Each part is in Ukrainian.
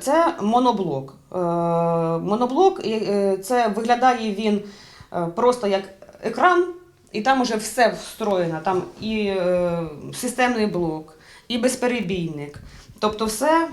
Це моноблок. Е, Моноблок е, це виглядає він е, просто як екран, і там уже все встроєно. Там і системний блок, і безперебійник. Тобто все,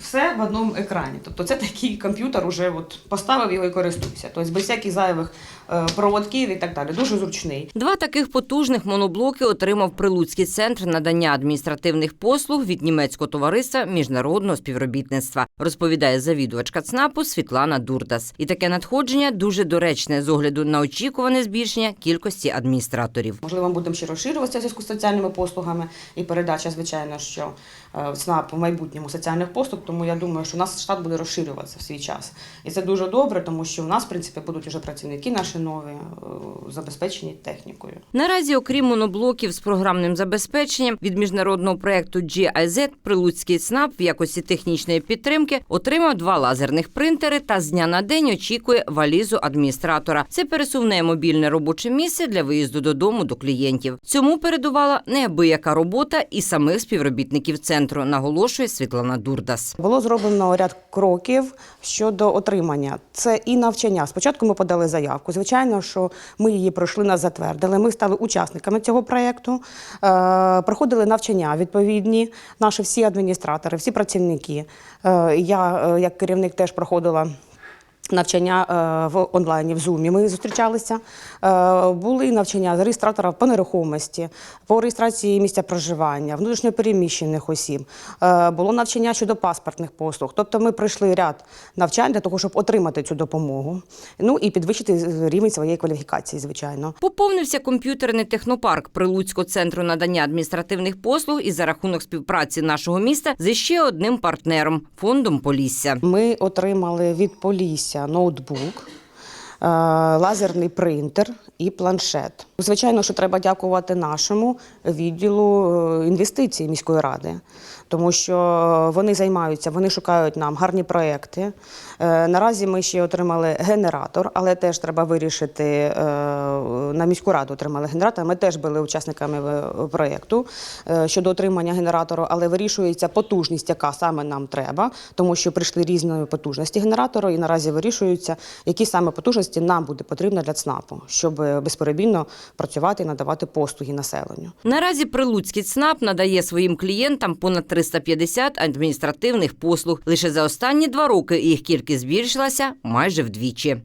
все в одному екрані. Тобто це такий комп'ютер, уже от поставив його і користуйся. Тобто без всяких зайвих е, проводків і так далі. Дуже зручний. Два таких потужних моноблоки отримав Прилуцький центр надання адміністративних послуг від німецького товариства міжнародного співробітництва, розповідає завідувачка ЦНАПу Світлана Дурдас. І таке надходження дуже доречне з огляду на очікуване збільшення кількості адміністраторів. Можливо, ми будемо ще розширюватися зв'язку з соціальними послугами і передача, звичайно, що е, ЦНАП в майбутньому соціальних послуг. Тому я думаю, що у нас штат буде розширюватися в свій час. І це дуже добре, тому що у нас, в принципі, будуть вже працівники наші нові, е, забезпечені технікою. Наразі, окрім моноблоків з програмним забезпеченням від міжнародного проекту GIZ, Прилуцький ЦНАП в якості технічної підтримки отримав два лазерних принтери та з дня на день очікує валізу адміністратора. Це пересувне мобільне робоче місце для виїзду додому до клієнтів. Цьому передувала неабияка робота і самих співробітників центру, наголошує Світлана Дурдас. Було зроблено ряд кроків щодо отримання. Це і навчання. Спочатку ми подали заявку. Звичайно, що ми її пройшли, нас затвердили. Ми стали учасниками цього проєкту, е, проходили навчання відповідні. Наші всі адміністратори, всі працівники. Е, я, е, як керівник, теж проходила. Навчання е, в онлайні в Зумі ми зустрічалися. Е, Були навчання з реєстратора по нерухомості, по реєстрації місця проживання, внутрішньопереміщених осіб. Е, Було навчання щодо паспортних послуг. Тобто ми пройшли ряд навчань для того, щоб отримати цю допомогу. Ну і підвищити рівень своєї кваліфікації, звичайно. Поповнився комп'ютерний технопарк Прилуцького центру надання адміністративних послуг і за рахунок співпраці нашого міста з ще одним партнером фондом Полісся. Ми отримали від Полісся ноутбук, е, лазерний принтер і планшет. Звичайно, що треба дякувати нашому відділу е, інвестицій міської ради, тому що вони займаються, вони шукають нам гарні проекти. Е, Наразі ми ще отримали генератор, але теж треба вирішити е, на міську раду. Отримали генератор. Ми теж були учасниками е, проєкту щодо отримання генератору, але вирішується потужність, яка саме нам треба, тому що прийшли різної потужності генератору, і наразі вирішується, які саме потужності нам буде потрібно для ЦНАПу, щоб безперебійно працювати і надавати послуги населенню. Наразі Прилуцький ЦНАП надає своїм клієнтам понад 350 адміністративних послуг. Лише за останні два роки їх кількість збільшилася майже вдвічі.